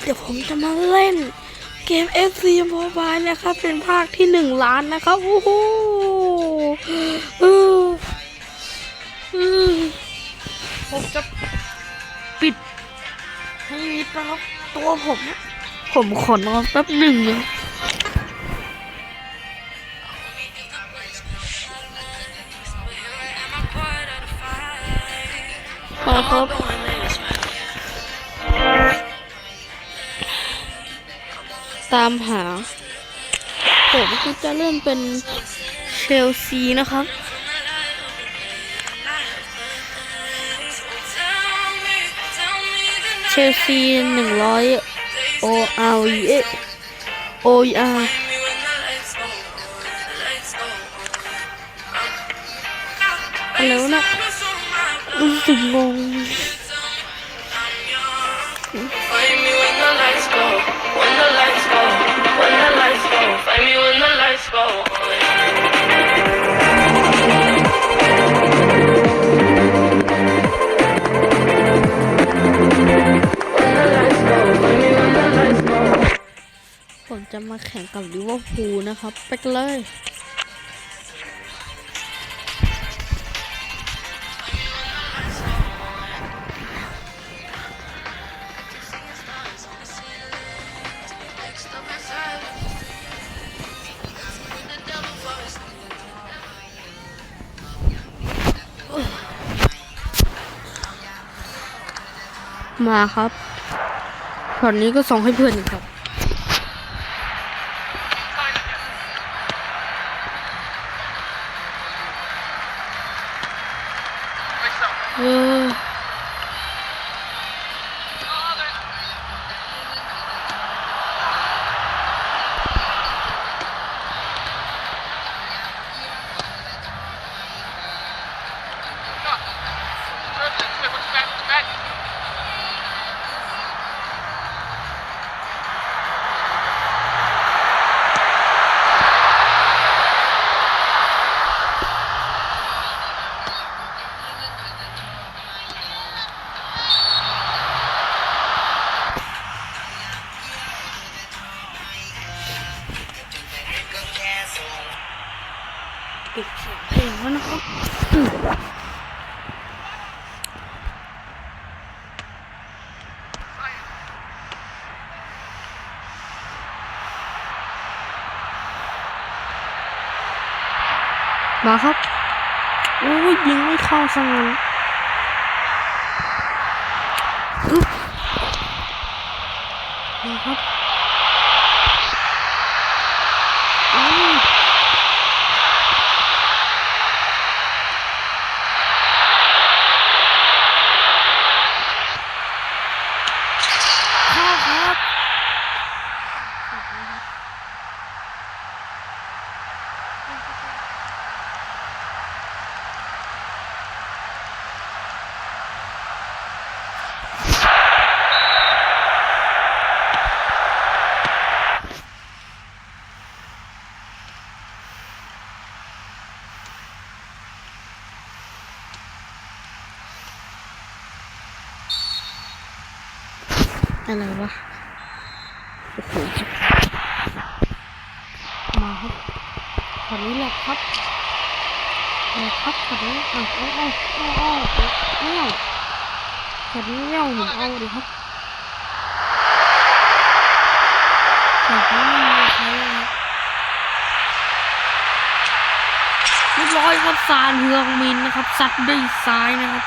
เดี๋ยวผมจะมาเล่นเกม FC Mobile นะครับ เป็นภาคที่หนึ่งล้านนะครับ โอ้โหเออเออผมจะปิดให้มิดนะครับ ตัวผมนะผมขอนอนแป๊บหนึ่งนะพอครับ ตามหาผมก็จะเริ่มเป็นเชลซีนะครับเชลซีหนึ่งร้อยโออาร์เอโออาร์แล้วนะรู้สึกงง จะมาแข่งกับลิเวอร์พูลนะครับ ไปกันเลยมาครับตอนนี้ก็ส่งให้เพื่อนครับ เปิดเสียงเพลงแล้วนะครับมมาครับ โอ้ยยิงไม่เข้าสังนั้นอึ๊บมาครับอ้าวเข้าครับ อะไรวะ โอ้โหมาครับขอนี้แหละครับแหละครับขอนี้อะเอาเอาเอาเอาเอาขอนี้ไม่เอาผมเอาดิครับขอนี้ไม่ใครเลยเรียบร้อยครับซานเฮืองมินนะครับซัดด้วยซ้ายนะครับ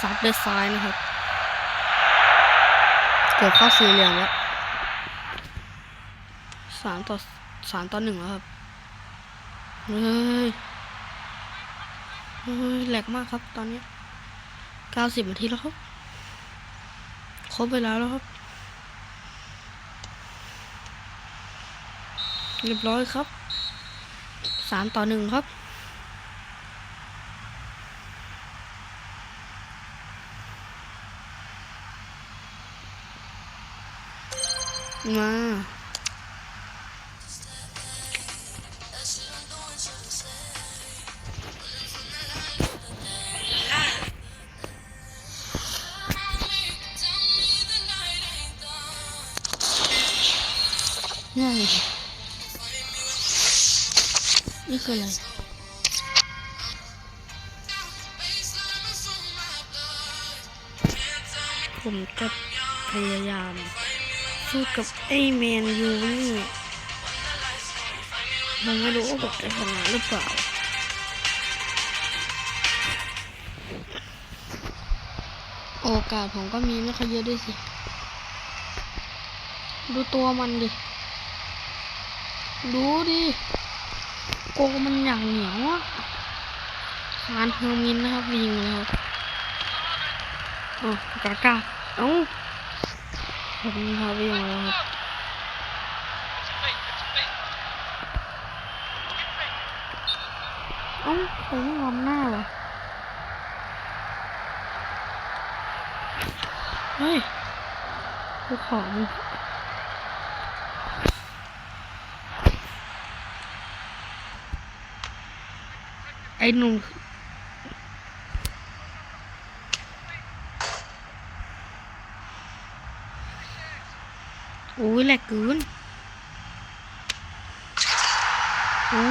ซัดด้วยซ้ายนะครับ เกือบเข้าสี่เหลี่ยมแล้วสามต่อสามต่อหนึ่งแล้วครับ เฮ้ย เฮ้ยแหลกมากครับตอนนี้เก้าสิบนาทีแล้วครับ ครบไปแล้วแล้วครับ เรียบร้อยครับสามต่อหนึ่งครับ มานี่อะไรนี่คืออะไรผมจะพยายาม สู้กับไอ้แมนยูนี่ผมไม่รู้ว่าผมจะชนะหรือเปล่าโอกาสผมก็มีไม่ค่อยเยอะด้วยสิ ดูตัวมันดิ ดูดิ โกมันอย่างเหนียวอะคานเฮอร์มินนะครับยิงแล้วโอ้กากาเอ้า ผมพาไปยิงแล้วครับเอ้าผมไม่งอมหน้าวะเฮ้ยกูของไอ้หนุ่ม อุ้ยแหลกกืนโอ้